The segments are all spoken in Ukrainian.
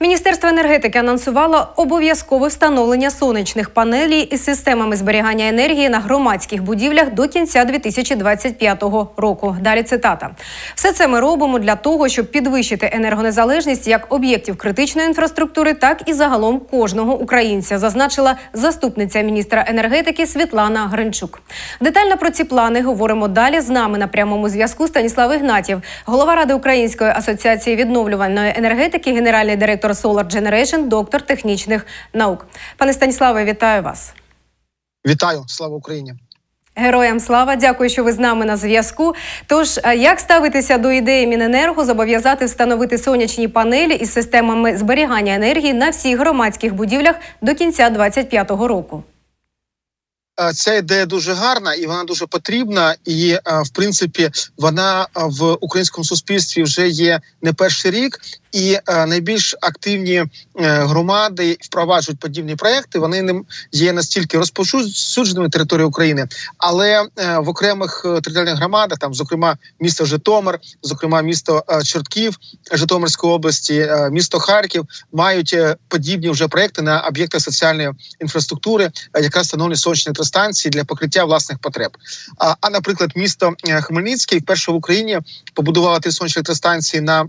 Міністерство енергетики анонсувало обов'язкове встановлення сонячних панелей із системами зберігання енергії на громадських будівлях до кінця 2025 року. Далі цитата: все це ми робимо для того, щоб підвищити енергонезалежність як об'єктів критичної інфраструктури, так і загалом кожного українця, зазначила заступниця міністра енергетики Світлана Гринчук. Детально про ці плани говоримо далі. З нами на прямому зв'язку Станіслав Ігнатів, голова ради Української асоціації відновлювальної енергетики, генеральний директор Solar Generation, доктор технічних наук. Пане Станіславе, вітаю вас. Вітаю, слава Україні. Героям слава, дякую, що ви з нами на зв'язку. Тож, як ставитися до ідеї Міненерго зобов'язати встановити сонячні панелі із системами зберігання енергії на всіх громадських будівлях до кінця 2025 року? Е, Ця ідея дуже гарна і вона дуже потрібна. І е, в принципі, вона е, в українському суспільстві вже є не перший рік. І найбільш активні громади впроваджують подібні проекти. Вони не є настільки розповсюдженими території України, але в окремих територіальних громадах, там, зокрема, місто Житомир, зокрема, місто Чортків Житомирської області, місто Харків мають подібні вже проекти на об'єктах соціальної інфраструктури, яка встановлює сонячні електростанції для покриття власних потреб. А, а наприклад, місто е, Хмельницький вперше в Україні побудувало ті сонячні електростанції на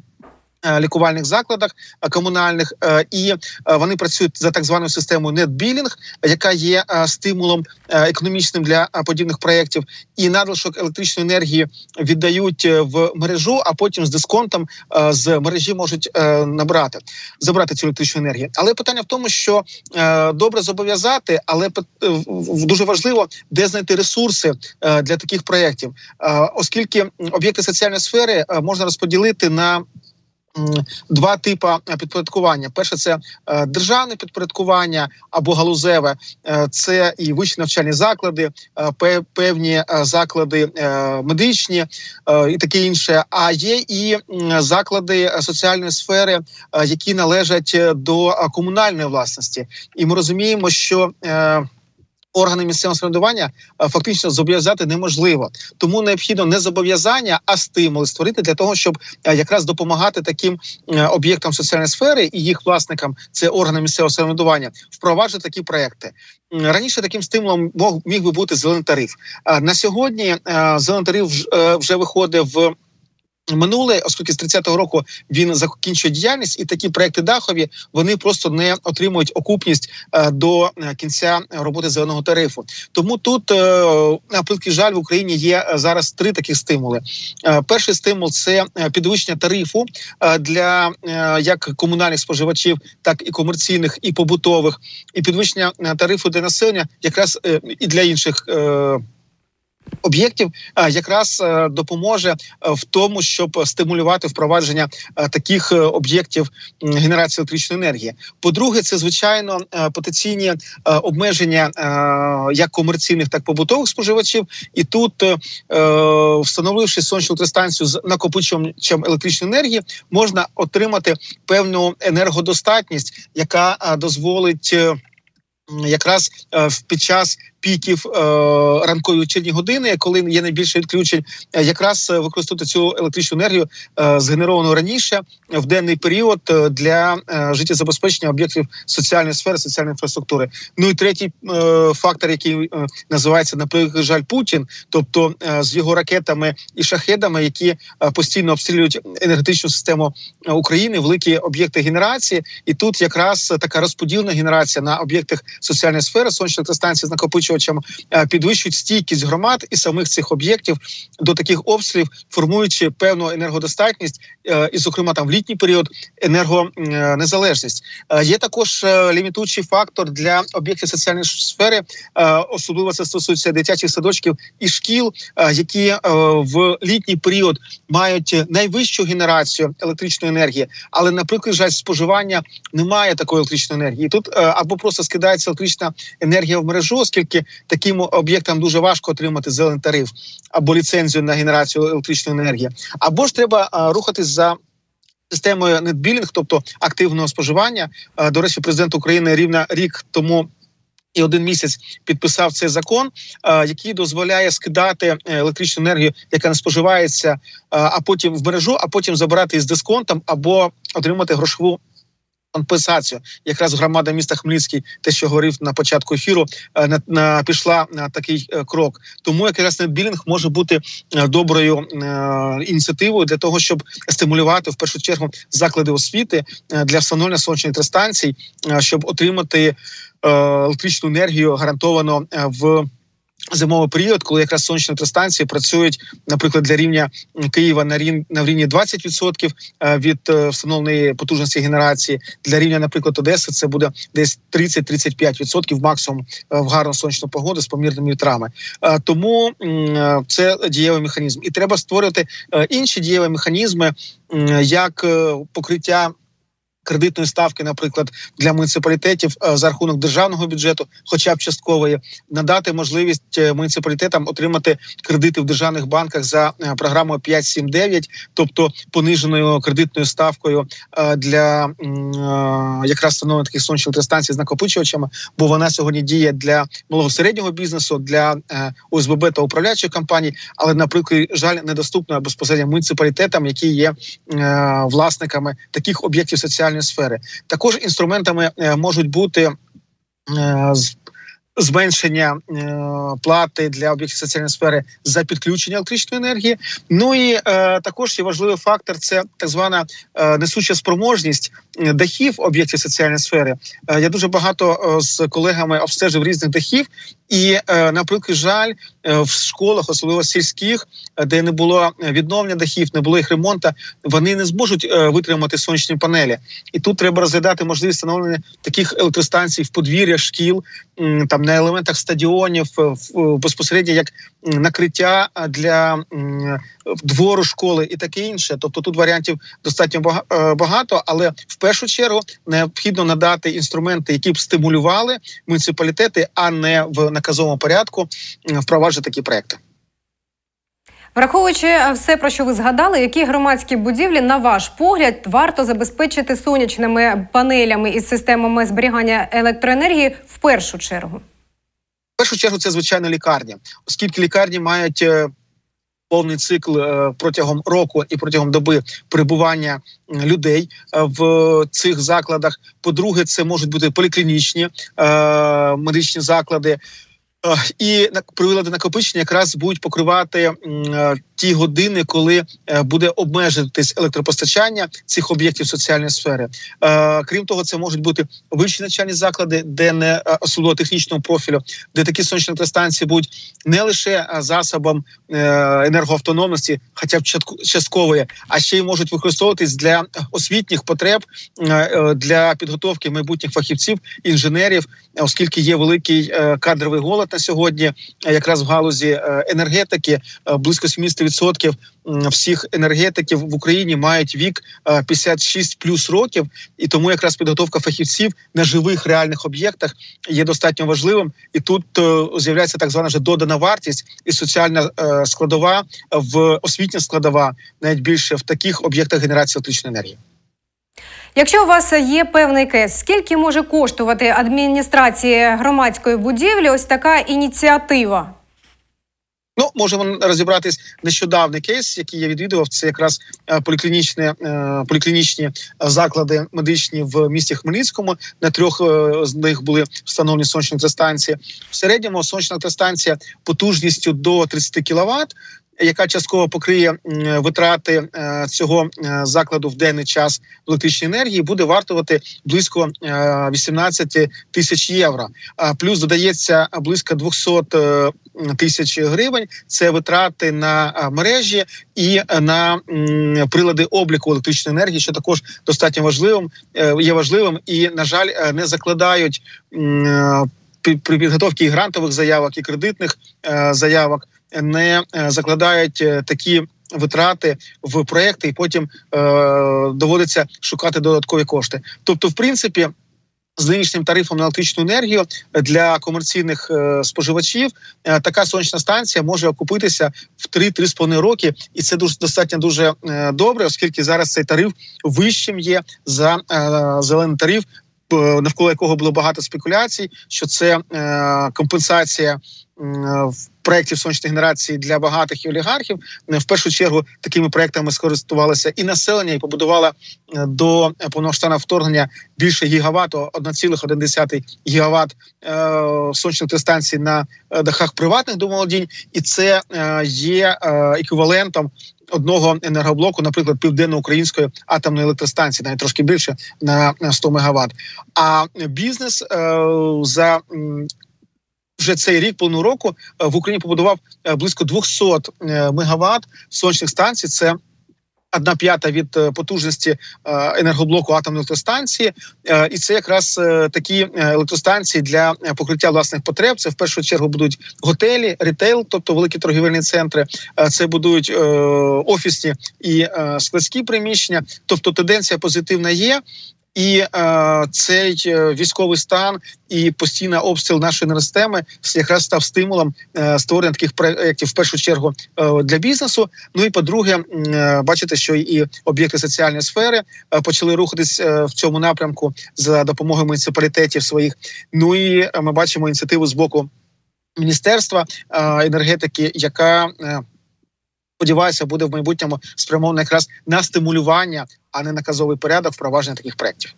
лікувальних закладах е, комунальних, е, і е, вони працюють за так званою системою NetBilling, яка є е, стимулом е, економічним для е, подібних проєктів. І надлишок електричної енергії віддають е, в мережу, а потім з дисконтом е, з мережі можуть е, набрати забрати цю електричну енергію. Але питання в тому, що е, добре зобов'язати, але е, дуже важливо, де знайти ресурси е, для таких проєктів, Е, оскільки об'єкти соціальної сфери е, можна розподілити на Два типи підпорядкування: перше це е, державне підпорядкування або галузеве, Е, це і вищі навчальні заклади, е, певні е, заклади е, медичні е, і таке інше. А є і заклади е, соціальної сфери, е, які належать е, до е, комунальної власності, і ми розуміємо, що е, Органи місцевого самоврядування е, фактично зобов'язати неможливо, тому необхідно не зобов'язання, а стимули створити для того, щоб е, якраз допомагати таким е, об'єктам соціальної сфери і їх власникам, це органи місцевого самоврядування, впроваджувати такі проекти. Раніше таким стимулом міг би бути зелений тариф. На сьогодні зелений тариф вже виходить в. Минуле, оскільки з 30-го року він закінчує діяльність, і такі проекти дахові вони просто не отримують окупність е, до е, кінця роботи зеленого тарифу. Тому тут е, на превеликий жаль в Україні є зараз три таких стимули. Перший стимул це підвищення тарифу для як комунальних споживачів, так і комерційних і побутових, і підвищення тарифу для населення, якраз і для інших. Об'єктів е, якраз е, допоможе е, в тому, щоб стимулювати впровадження таких об'єктів генерації електричної енергії. По-друге, це звичайно потенційні обмеження як комерційних, так і побутових споживачів. І тут, встановивши сонячну електростанцію з накопичувачем електричної енергії, можна отримати певну енергодостатність, яка дозволить. Якраз під час піків е, ранкові вечірні години, коли є найбільше відключень, е, якраз е, використовувати цю електричну енергію згенеровану раніше в денний період для життєзабезпечення об'єктів соціальної сфери, соціальної інфраструктури. Ну і третій фактор, який називається на превеликий жаль Путін, тобто з його ракетами і шахедами, які постійно обстрілюють енергетичну систему України, великі об'єкти генерації, і тут якраз така розподільна генерація на об'єктах соціальної сфери, сонячні електростанції з накопичувачем е, підвищують стійкість громад і самих цих об'єктів до таких обстрілів, формуючи певну енергодостатність, е, і, зокрема, там в літній період енергонезалежність. Е, Є також лімітуючий фактор для об'єктів соціальної сфери, особливо це стосується дитячих садочків і шкіл, які в літній період мають найвищу генерацію електричної енергії, але наприклад, жаль, споживання немає такої електричної енергії. Тут або просто скидається електрична енергія в мережу, оскільки таким об'єктам дуже важко отримати зелений тариф або ліцензію на генерацію електричної енергії, або ж треба рухатись за. Системою NetBilling, тобто активного споживання, до речі, президент України рівно рік тому і один місяць підписав цей закон, який дозволяє скидати е, електричну енергію, яка не споживається, а потім в мережу, а потім забирати із дисконтом або отримати грошову. Компенсацію, якраз громада міста Хмельницький, те, що говорив на початку ефіру, е, на, на пішла на такий е, крок. Тому якраз нетбілінг може бути е, доброю е, ініціативою для того, щоб стимулювати в першу чергу заклади освіти для встановлення сонячних електростанцій, е, щоб отримати електричну енергію гарантовано в. Зимовий період, коли якраз сонячні електростанції працюють, наприклад, для рівня Києва на рівні на рівні 20% е, від е, встановленої потужності генерації. Для рівня, наприклад, Одеси, це буде десь 30-35% максимум е, в гарну сонячну погоду з помірними вітрами. Тому це дієвий механізм, і треба створювати інші дієві механізми, як покриття. Кредитної ставки, наприклад, для муніципалітетів е, за рахунок державного бюджету, хоча б часткової, надати можливість е, муніципалітетам отримати кредити в державних банках за е, програмою 5.7.9, тобто пониженою кредитною ставкою для якраз встановлення таких сонячних електростанцій з накопичувачами, бо вона сьогодні діє для малого середнього бізнесу, для ОСББ та управляючих компаній, але, наприклад, жаль, недоступна безпосередньо муніципалітетам, які є власниками таких об'єктів соціальної сфери. Також інструментами е, можуть бути е, зменшення е, плати для об'єктів соціальної сфери за підключення електричної енергії. Ну і е, також є важливий фактор це так звана е, несуча спроможність дахів об'єктів соціальної сфери. Я дуже багато з колегами обстежив різних дахів, і, наприклад, жаль, в школах, особливо сільських, де не було відновлення дахів, не було їх ремонту, вони не зможуть витримати сонячні панелі. І тут треба розглядати можливість встановлення таких електростанцій в подвір'ях шкіл, там на елементах стадіонів, е, в- безпосередньо як накриття для двору школи і таке інше. Тобто тут варіантів достатньо е, багато, але в першу чергу необхідно надати інструменти, які б стимулювали муніципалітети, а не в наказовому порядку впроваджувати такі проекти. Враховуючи е, все, про що ви згадали, які громадські будівлі, на ваш погляд, варто забезпечити сонячними панелями із системами зберігання електроенергії в першу чергу? Першу чергу це звичайно лікарня, оскільки лікарні мають е, повний цикл е, протягом року і протягом доби перебування людей е, в цих закладах. По-друге, це можуть бути поліклінічні медичні заклади. І прилади накопичення якраз будуть покривати е, ті години, коли е, буде обмежитись електропостачання цих об'єктів соціальної сфери. Е, Крім того, це можуть бути вищі навчальні заклади, де не особливо технічного профілю, де такі сонячні електростанції будуть не лише засобом енергоавтономності, хоча б часткової, а ще й можуть використовуватись для освітніх потреб для підготовки майбутніх фахівців, інженерів, оскільки є великий кадровий голод на сьогодні, е, якраз в галузі е, енергетики, е, близько 70% всіх енергетиків в Україні мають вік е, 56 плюс років, і тому якраз підготовка фахівців на живих реальних об'єктах є достатньо важливим. І тут з'являється так звана вже додана вартість і соціальна складова в освітня складова, навіть більше в таких об'єктах генерації електричної енергії. Якщо у вас є певний кейс, скільки може коштувати адміністрації громадської будівлі ось така ініціатива? Ну, можемо розібратись нещодавний кейс, який я відвідував. Це якраз е, поліклінічне, е, поліклінічні заклади медичні в місті Хмельницькому. На трьох е, з них були встановлені сонячні електростанції. В середньому сонячна електростанція потужністю до 30 кВт, яка частково покриє витрати е, цього е, закладу в денний час електричної енергії, буде вартувати близько е, 18 тисяч євро. А плюс додається близько 200 е, тисяч гривень. Це витрати на мережі і е, на прилади обліку електричної енергії, що також достатньо важливим е, є важливим, і на жаль, е, не закладають е, при підготовці грантових заявок і кредитних е, заявок, не е, закладають е, такі. Витрати в проекти, і потім е, доводиться шукати додаткові кошти. Тобто, в принципі, з нинішнім тарифом на електричну енергію для комерційних е, споживачів е, така сонячна станція може окупитися в 3-3,5 роки, і це дуже достатньо дуже е, добре, оскільки зараз цей тариф вищим є за е, зелений тариф. Е, навколо якого було багато спекуляцій, що це е, компенсація в проєктів сонячної генерації для багатих і олігархів. Е, В першу чергу такими проектами скористувалося і населення, і побудувала до повноштабного вторгнення більше гігавату, 1,1 гігават сонячних електростанцій на дахах приватних домоволодінь, і це є еквівалентом одного енергоблоку, наприклад, південно-української атомної електростанції, навіть трошки більше на на 100 мегаватт. А бізнес е, за вже цей рік, повну року, е, в Україні побудував е, близько 200 е, мегаватт сонячних станцій. Це Одна п'ята від е, потужності е, енергоблоку атомної електростанції, Е, і це якраз такі електростанції для покриття власних потреб. Це в першу чергу будуть готелі, рітейл, тобто великі торгівельні центри. Це будують е, офісні і складські приміщення. Тобто тенденція позитивна є. І е, цей е, військовий стан і постійний обстріл нашої енергосистеми якраз став стимулом е, створення таких проєктів в першу чергу е, для бізнесу. Ну і по-друге, е, бачите, що і об'єкти соціальної сфери е, почали рухатись е, в цьому напрямку за допомогою муніципалітетів своїх. Ну і ми бачимо ініціативу з боку міністерства енергетики, яка сподіваюся буде в майбутньому спрямована якраз на стимулювання, а не наказовий порядок впровадження таких проєктів.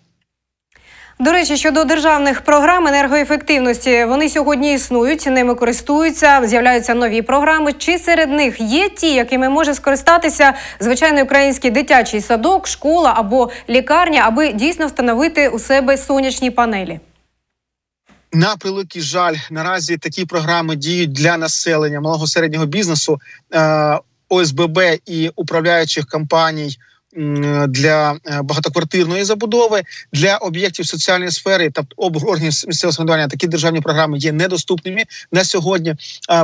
До речі, щодо державних програм енергоефективності, вони сьогодні існують, ними користуються, з'являються нові програми. Чи серед них є ті, якими може скористатися звичайний український дитячий садок, школа або лікарня, аби дійсно встановити у себе сонячні панелі? На превеликий жаль, наразі такі програми діють для населення малого середнього бізнесу, е, ОСББ і управляючих компаній. Для е, багатоквартирної забудови для об'єктів соціальної сфери та органів місцевого самоврядування такі державні програми є недоступними на сьогодні.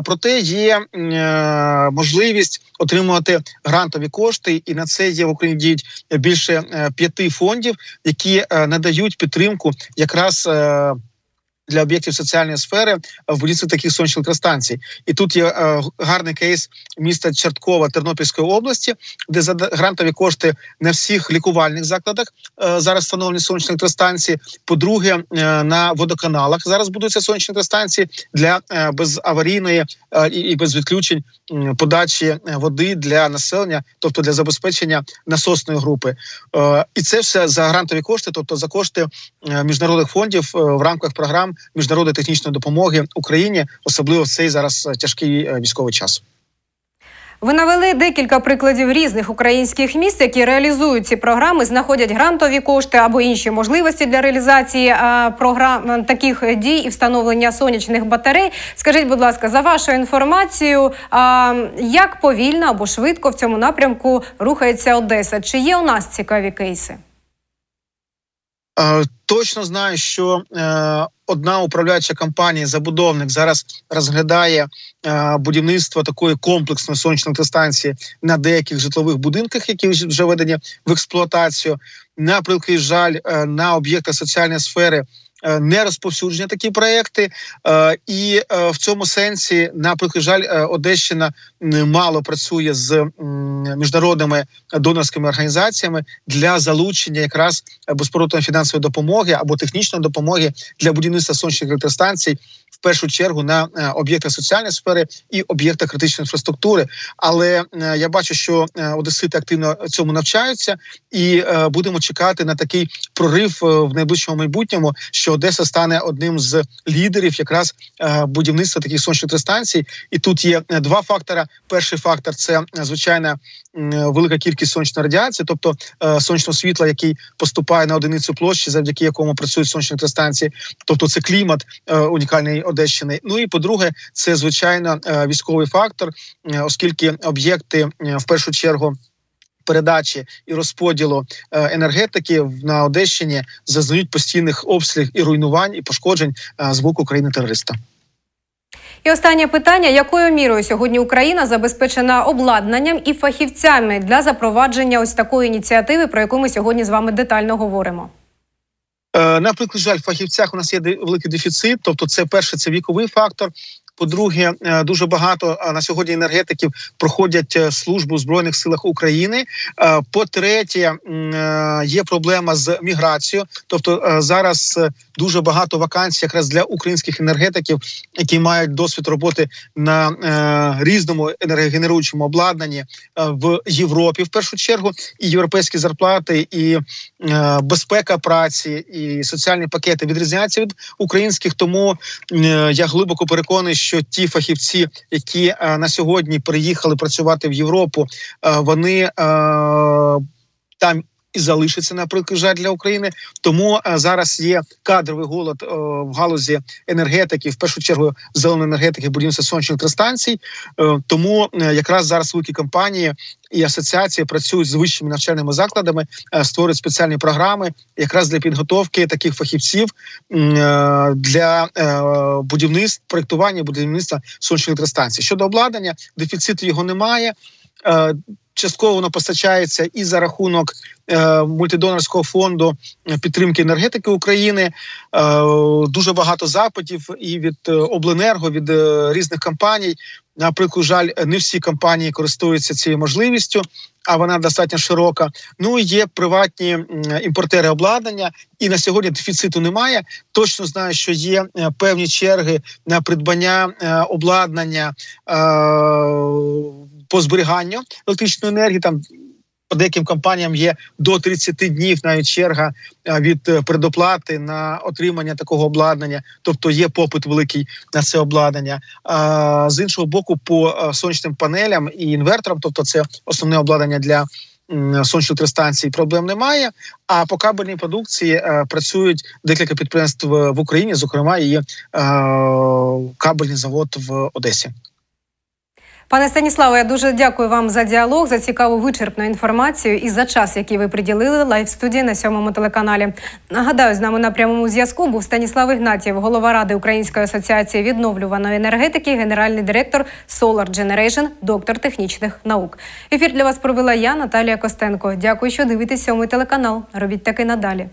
Проте є е, можливість отримувати грантові кошти, і на це є в Україні діють більше е, п'яти фондів, які надають підтримку якраз. Для об'єктів соціальної сфери в будівництві таких сонячних електростанцій. І тут є е, гарний кейс міста Черткова Тернопільської області, де за грантові кошти на всіх лікувальних закладах е, зараз встановлені сонячні електростанції. По-друге, е, на водоканалах зараз будуться сонячні електростанції для безаварійної і, без відключень подачі води для населення, тобто для забезпечення насосної групи. І це все за грантові кошти, тобто за кошти міжнародних фондів в рамках програм міжнародної технічної допомоги Україні, особливо в цей зараз е, тяжкий е, військовий час. Ви навели декілька прикладів різних українських міст, які реалізують ці програми, знаходять грантові кошти або інші можливості для реалізації програм таких дій і встановлення сонячних батарей. Скажіть, будь ласка, за вашою інформацією, як повільно або швидко в цьому напрямку рухається Одеса? Чи є у нас цікаві кейси? Е, Точно знаю, що е, одна управляюча компанія, забудовник зараз розглядає е, будівництво такої комплексної сонячної станції на деяких житлових будинках, які вже введені в експлуатацію. На превеликий жаль, на об'єктах соціальної сфери. Е, Не розповсюдження такі проекти, е, і е, в цьому сенсі, на жаль, Одещина мало працює з міжнародними донорськими організаціями для залучення якраз безповоротної фінансової допомоги або технічної допомоги для будівництва сонячних електростанцій. Першу чергу на е, об'єктах соціальної сфери і об'єктах критичної інфраструктури. Але е, я бачу, що е, одесити активно цьому навчаються, і будемо чекати на такий прорив в найближчому майбутньому, що Одеса стане одним з лідерів якраз будівництва таких сонячних електростанцій. І тут є два фактора. Перший фактор це звичайна велика кількість сонячної радіації, тобто сонячного світла, який поступає на одиницю площі, завдяки якому працюють сонячні електростанції. Тобто це клімат унікальний Одещини. Ну і по-друге, це звичайно е, військовий фактор, е, оскільки об'єкти е, в першу чергу. Передачі і розподілу енергетики на Одещині зазнають постійних обстрілів і руйнувань і пошкоджень з боку країни терориста. І останнє питання: якою мірою сьогодні Україна забезпечена обладнанням і фахівцями для запровадження ось такої ініціативи, про яку ми сьогодні з вами детально говоримо? Е, Наприклад, жаль, фахівцях у нас є великий дефіцит. Тобто, це перше, це віковий фактор. По-друге, е, дуже багато е, на сьогодні енергетиків проходять е, службу в збройних силах України. По-третє, е, є проблема з міграцією, тобто зараз дуже багато вакансій якраз для українських енергетиків, які мають досвід роботи на різному енергогенеруючому обладнанні в Європі, в першу чергу, і європейські зарплати, і безпека праці, і соціальні пакети відрізняються від українських. Тому я глибоко переконаний, що ті фахівці, які е, на сьогодні приїхали працювати в Європу, е, вони е, там. І залишиться наприклад жаль для України, тому е, зараз є кадровий голод е, в галузі енергетики, в першу чергу зеленої енергетики, будівництва сонячних електростанцій. Е, тому якраз зараз великі компанії і асоціації працюють з вищими навчальними закладами, створюють спеціальні програми, якраз для підготовки таких фахівців для будівництва, проектування будівництва сонячних електростанцій. Щодо обладнання, дефіциту його немає. Е, Частково воно постачається і за рахунок е, мультидонорського фонду підтримки енергетики України. Е, дуже багато запитів і від обленерго, від різних компаній. Наприклад, жаль, не всі компанії користуються цією можливістю, а вона достатньо широка. Ну є приватні імпортери обладнання, і на сьогодні дефіциту немає. Точно знаю, що є певні черги на придбання обладнання по зберіганню електричної енергії. Там по деяким компаніям є до 30 днів навіть черга е, від е, предоплати на отримання такого обладнання, тобто є попит великий на це обладнання. А з іншого боку, по е, сонячним панелям і інверторам, тобто це основне обладнання для сонячних електростанцій, проблем немає. А по кабельній продукції працюють декілька підприємств в Україні, зокрема і кабельний завод в Одесі. Пане Станіславе, я дуже дякую вам за діалог, за цікаву вичерпну інформацію і за час, який ви приділили лайв студії на сьомому телеканалі. Нагадаю, з нами на прямому зв'язку був Станіслав Ігнатів, голова ради Української асоціації відновлюваної енергетики, генеральний директор Solar Generation, доктор технічних наук. Ефір для вас провела я, Наталія Костенко. Дякую, що дивитесь сьомий телеканал. Робіть таки надалі.